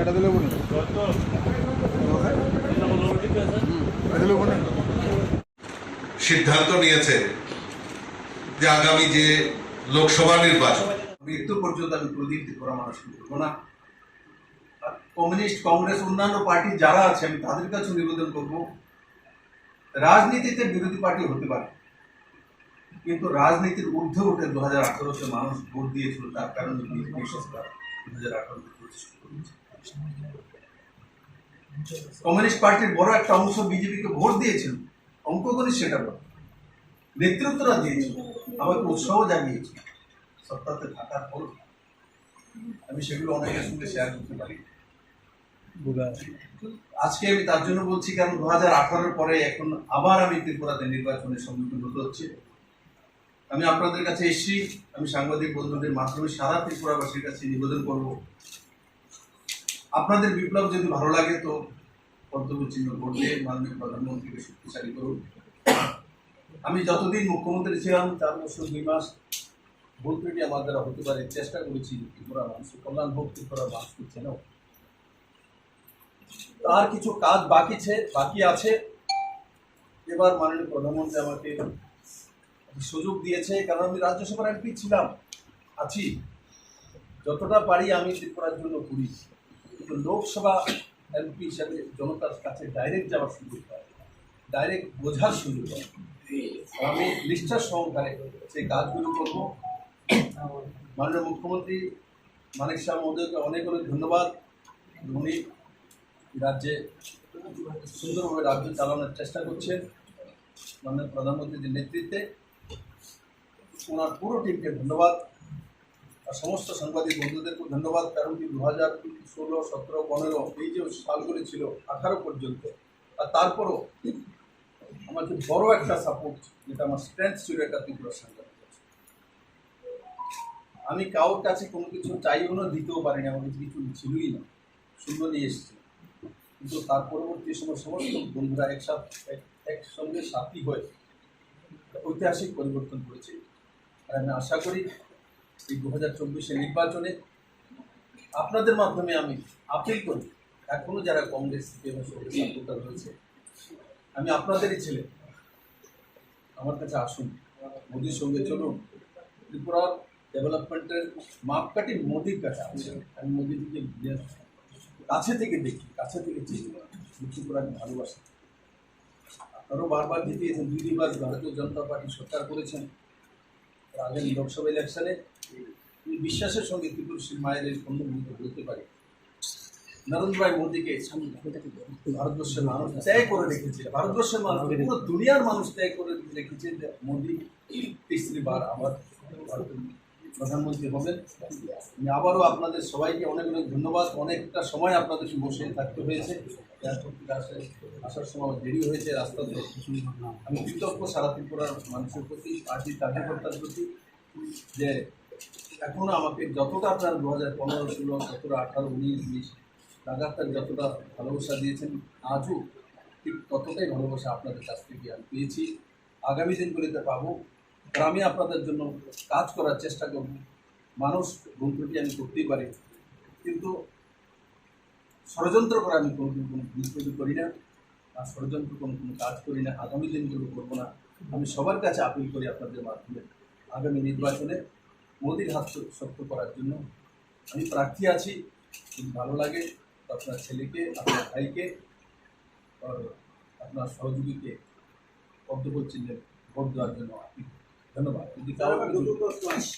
এটা দিলে সিদ্ধান্ত নিয়েছে যে আগামী যে লোকসভা নির্বাচন, মৃত্যু পর্যন্ত আমি প্রদীপ ত্রিপুরা মানুষ করব না। কমিউনিস্ট, কংগ্রেস, অন্যান্য পার্টি যারা আছে, আমি তাদের কাছে নিবেদন করব, রাজনীতিতে বিরোধী পার্টি হতে পারে, কিন্তু রাজনীতির ঊর্ধ্বে উঠে দু হাজার আঠারোতে মানুষ ভোট দিয়েছিল, তার কারণে বিজেপি সরকার দু হাজার আঠারোতে কমিউনিস্ট পার্টির বড় একটা অংশ বিজেপিকে ভোট দিয়েছিল অঙ্কগণিত সেটা বলে। নেতৃত্বরা দিয়েছিল আমাকে উৎসাহ জাগিয়েছিল সত্তাতে থাকার পর আমি সেগুলো অনেকের সঙ্গে শেয়ার করতে পারি। আজকে আমি তার জন্য বলছি কারণ দু হাজার আঠারোর পরে এখন আবার আমি ত্রিপুরাতে নির্বাচনের সম্মুখীন হতে হচ্ছে। আমি আপনাদের কাছে এসেছি আমি সাংবাদিক বন্ধুদের মাধ্যমে সারা ত্রিপুরাবাসীর কাছে নিবেদন করব। আপনাদের বিপ্লব যদি ভালো লাগে তো কর্তব্য চিহ্ন দিয়ে মাননীয় প্রধানমন্ত্রীকে শক্তিশালী করুন। আমি যতদিন মুখ্যমন্ত্রী ছিলাম, চার বছর, দুই মাস, ভুল ত্রুটি আমার দ্বারা হতে পারে, চেষ্টা করেছি ত্রিপুরা মানুষের কল্যাণ হোক ত্রিপুরা মানুষকে চেনো তার কিছু কাজ বাকি বাকি আছে। এবার মাননীয় প্রধানমন্ত্রী আমাকে সুযোগ দিয়েছে, কারণ আমি রাজ্যসভার এমপি ছিলাম, আছি। যতটা পারি আমি ত্রিপুরার জন্য করি। কিন্তু লোকসভা এমপি হিসাবে জনতার কাছে ডাইরেক্ট যাওয়ার সুযোগ পাই ডাইরেক্ট বোঝার সুযোগ আর আমি নিষ্ঠার সহকারে সেই কাজগুলো করব। মাননীয় মুখ্যমন্ত্রী মানিক শাহ মহোদয়কে অনেক অনেক ধন্যবাদ। উনি রাজ্যে সুন্দরভাবে রাজ্য চালানোর চেষ্টা করছেন। মাননীয় প্রধানমন্ত্রীর নেতৃত্বে। ওনার পুরো টিমকে ধন্যবাদ। সমস্ত সাংবাদিক বন্ধুদেরকে ধন্যবাদ, কারণ কি দু হাজার ষোলো, সতেরো, পনেরো এই যে সালগুলি ছিল, আঠারো পর্যন্ত, আর তারপরও আমার আমাকে বড় একটা সাপোর্ট যেটা আমার স্ট্রেংথ ছিল, এটা ত্রিপুরা সাংবাদিক আমি কারোর কাছে কোনো কিছু চাইও না, দিতেও পারিনি, আমার কাছে কিছু ছিলই না শূন্য নিয়ে এসেছি। কিন্তু তার পরবর্তী সময় সমস্ত বন্ধুরা একসাথে, এক- একসঙ্গে সাথী হয়ে ঐতিহাসিক পরিবর্তন করেছে। আর আমি আশা করি এই দু হাজার চব্বিশে নির্বাচনে আপনাদের মাধ্যমে আমি আপিল করি। এখনও যারা কংগ্রেস রয়েছে, আমি আপনাদেরই ছেলে। আমার কাছে আসুন, মোদির সঙ্গে চলুন। ত্রিপুরার ডেভেলপমেন্টের মাপকাঠি মোদির কাছে আছে। আমি মোদিজিকে কাছে থেকে দেখি, কাছে থেকে চিনি আমি ভালোবাসি। আপনারও বারবার জিতিয়েছেন, দুই দুইবার ভারতীয় জনতা পার্টি সরকার করেছেন। আর লোকসভা ইলেকশনে বিশ্বাসের সঙ্গে ত্রিপুরসীর মায়ের এই পণ্যভূমিতে বলতে পারি। নরেন্দ্র ভাই মোদীকে ভারতবর্ষের মানুষ ত্যাগ করে রেখেছে। ভারতবর্ষের মানুষ, পুরো দুনিয়ার মানুষ ত্যাগ করে রেখেছে মোদী তিসরি বার আমার ভারতের প্রধানমন্ত্রী হবেন। আমি আবারও আপনাদের সবাইকে অনেক অনেক ধন্যবাদ। অনেকটা সময় আপনাদের বসে থাকতে হয়েছে। আসার সময় দেরি হয়েছে রাস্তাতে। আমি কৃতজ্ঞ সারা ত্রিপুরার মানুষের প্রতি, পার্টির কার্যকর্তার প্রতি যে এখনও আমাকে যতটা আপনার দু হাজার পনেরো, ষোলো, সতেরো, আঠারো, উনিশ, বিশ লাগাতার যতটা ভালোবাসা দিয়েছেন, আজও ঠিক ততটাই ভালোবাসা আপনাদের কাছ থেকে আমি পেয়েছি। আগামী দিনগুলিতে পাবো। আর আমি আপনাদের জন্য কাজ করার চেষ্টা করব। মানুষ ভুল ত্রুটি আমি করতেই পারি, কিন্তু ষড়যন্ত্র করা আমি কোনোদিন কোনো ভুল ত্রুটি করি না, আর ষড়যন্ত্র কোনো কোনো কাজ করি না, আগামী দিনগুলো করব না। আমি সবার কাছে আপিল করি আপনাদের মাধ্যমে। আগামী নির্বাচনে মোদির হাত শক্ত করার জন্য আমি প্রার্থী আছি, যদি ভালো লাগে আপনার ছেলেকে, আপনার ভাইকে আপনার সহযোগীকে পদ্মপদ চিহ্নে ভোট দেওয়ার জন্য আপনি ধন্যবাদ।